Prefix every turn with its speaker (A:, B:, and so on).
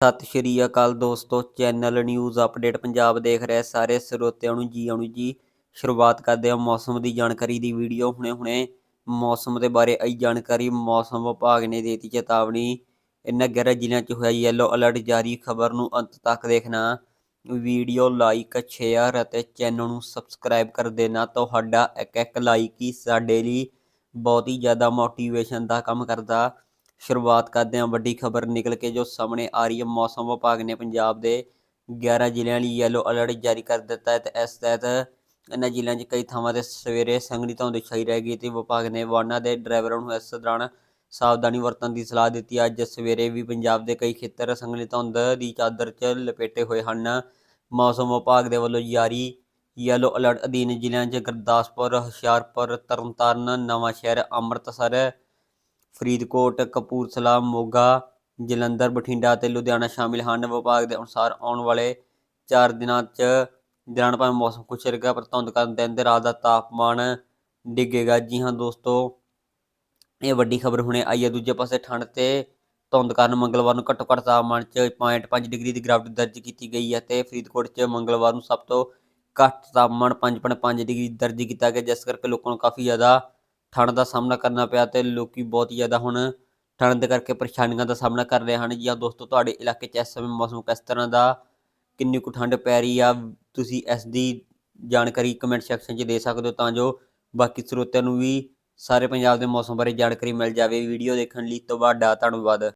A: ਸਤਿ ਸ਼੍ਰੀ ਅਕਾਲ ਦੋਸਤੋ, channel news update Punjab ਦੇਖ ਰਹੇ ਸਾਰੇ ਸਰੋਤਿਆਂ ਨੂੰ ਜੀ, ਆਉਣੀ ਜੀ। ਸ਼ੁਰੂਆਤ ਕਰਦੇ ਹਾਂ ਮੌਸਮ ਦੀ ਜਾਣਕਾਰੀ ਦੀ ਵੀਡੀਓ ਹੁਣੇ-ਹੁਣੇ। ਮੌਸਮ ਦੇ ਬਾਰੇ ਆਈ ਜਾਣਕਾਰੀ, ਮੌਸਮ ਵਿਭਾਗ ਨੇ ਦੇ ਦਿੱਤੀ ਚੇਤਾਵਨੀ। ਇਹਨਾਂ 11 ਜ਼ਿਲ੍ਹਿਆਂ 'ਚ ਹੋਇਆ ਯੈਲੋ ਅਲਰਟ ਜਾਰੀ, ਖਬਰ ਨੂੰ ਅੰਤ ਤੱਕ ਦੇਖਣਾ। ਵੀਡੀਓ ਲਾਈਕ ਸ਼ੇਅਰ ਅਤੇ ਚੈਨਲ ਨੂੰ ਸਬਸਕ੍ਰਾਈਬ ਕਰ ਦੇਣਾ। ਤੁਹਾਡਾ ਇੱਕ ਇੱਕ ਲਾਈਕ ਹੀ ਸਾਡੇ ਲਈ ਬਹੁਤ ਹੀ ਜ਼ਿਆਦਾ ਮੋਟੀਵੇਸ਼ਨ ਦਾ ਕੰਮ ਕਰਦਾ। ਸ਼ੁਰੂਆਤ ਕਰਦੇ ਹਾਂ। ਵੱਡੀ ਖਬਰ ਨਿਕਲ ਕੇ ਜੋ ਸਾਹਮਣੇ ਆ ਰਹੀ ਹੈ। ਮੌਸਮ ਵਿਭਾਗ ਨੇ ਪੰਜਾਬ ਦੇ 11 ਜ਼ਿਲ੍ਹਿਆਂ ਲਈ ਯੈਲੋ ਅਲਰਟ ਜਾਰੀ ਕਰ ਦਿੱਤਾ ਹੈ ਤੇ ਇਸ ਤਹਿਤ ਇਹਨਾਂ ਜ਼ਿਲ੍ਹਿਆਂ 'ਚ ਕਈ ਥਾਵਾਂ ਤੇ ਸਵੇਰੇ ਸੰਘਣੀ ਧੁੰਦ ਛਾਈ ਰਹੇਗੀ ਤੇ ਵਿਭਾਗ ਨੇ ਵਾਹਨਾਂ ਦੇ ਡਰਾਈਵਰਾਂ ਨੂੰ ਇਸ ਦੌਰਾਨ ਸਾਵਧਾਨੀ ਵਰਤਣ ਦੀ ਸਲਾਹ ਦਿੱਤੀ। ਅੱਜ ਸਵੇਰੇ ਵੀ ਪੰਜਾਬ ਦੇ ਕਈ ਖੇਤਰ ਸੰਘਣੀ ਧੁੰਦ ਦੀ ਚਾਦਰ 'ਚ ਲਪੇਟੇ ਹੋਏ ਹਨ। ਮੌਸਮ ਵਿਭਾਗ ਦੇ ਵੱਲੋਂ ਜਾਰੀ ਯੈਲੋ ਅਲਰਟ ਅਧੀਨ ਜ਼ਿਲ੍ਹਿਆਂ 'ਚ ਗੁਰਦਾਸਪੁਰ, ਹੁਸ਼ਿਆਰਪੁਰ, ਤਰਨਤਾਰਨ, ਨਵਾਂਸ਼ਹਿਰ, ਅੰਮ੍ਰਿਤਸਰ ਫਰੀਦਕੋਟ, ਕਪੂਰਥਲਾ, ਮੋਗਾ, ਜਲੰਧਰ, ਬਠਿੰਡਾ ਅਤੇ ਲੁਧਿਆਣਾ ਸ਼ਾਮਿਲ ਹਨ। ਵਿਭਾਗ ਦੇ ਅਨੁਸਾਰ ਆਉਣ ਵਾਲੇ 4 ਦਿਨਾਂ 'ਚ ਦੌਰਾਨ ਭਾਵੇਂ ਮੌਸਮ ਖੁਸ਼ ਰਹੇਗਾ, ਪਰ ਧੁੰਦ ਕਾਰਨ ਦਿਨ ਦੇ ਰਾਤ ਦਾ ਤਾਪਮਾਨ ਡਿੱਗੇਗਾ। ਜੀ ਹਾਂ ਦੋਸਤੋ, ਇਹ ਵੱਡੀ ਖਬਰ ਹੁਣੇ ਆਈ ਹੈ। ਦੂਜੇ ਪਾਸੇ ਠੰਡ ਤੇ ਧੁੰਦ ਕਾਰਨ ਮੰਗਲਵਾਰ ਨੂੰ ਘੱਟੋ ਘੱਟ ਤਾਪਮਾਨ 'ਚ 0.5 ਡਿਗਰੀ ਦੀ ਗਿਰਾਵਟ ਦਰਜ ਕੀਤੀ ਗਈ ਹੈ ਤੇ ਫਰੀਦਕੋਟ 'ਚ ਮੰਗਲਵਾਰ ਨੂੰ ਸਭ ਤੋਂ ਘੱਟ ਤਾਪਮਾਨ 5.5 ਡਿਗਰੀ ਦਰਜ ਕੀਤਾ ਗਿਆ, ਜਿਸ ਕਰਕੇ ਲੋਕਾਂ ਨੂੰ ਕਾਫੀ ਜ਼ਿਆਦਾ ਠੰਡ ਦਾ ਸਾਹਮਣਾ ਕਰਨਾ ਪਿਆ ਤੇ ਲੋਕੀ ਬਹੁਤ ਹੀ ਜ਼ਿਆਦਾ ਹੁਣ ਠੰਡ ਦੇ ਕਰਕੇ ਪਰੇਸ਼ਾਨੀਆਂ ਦਾ ਸਾਹਮਣਾ ਕਰ ਰਹੇ ਹਨ। ਜੀ ਹਾਂ ਦੋਸਤੋ, ਤੁਹਾਡੇ ਇਲਾਕੇ 'ਚ ਇਸ ਸਮੇਂ ਮੌਸਮ ਕਿਸ ਤਰ੍ਹਾਂ ਦਾ? ਕਿੰਨੀ ਕੁ ਠੰਡ ਪੈ ਰਹੀ ਆ? ਤੁਸੀਂ ਇਸ ਦੀ ਜਾਣਕਾਰੀ ਕਮੈਂਟ ਸੈਕਸ਼ਨ 'ਚ ਦੇ ਸਕਦੇ ਹੋ ਤਾਂ ਜੋ ਬਾਕੀ ਸਰੋਤਿਆਂ ਨੂੰ ਵੀ ਸਾਰੇ ਪੰਜਾਬ ਦੇ ਮੌਸਮ ਬਾਰੇ ਜਾਣਕਾਰੀ ਮਿਲ ਜਾਵੇ। ਵੀਡੀਓ ਦੇਖਣ ਲਈ ਤੁਹਾਡਾ ਧੰਨਵਾਦ।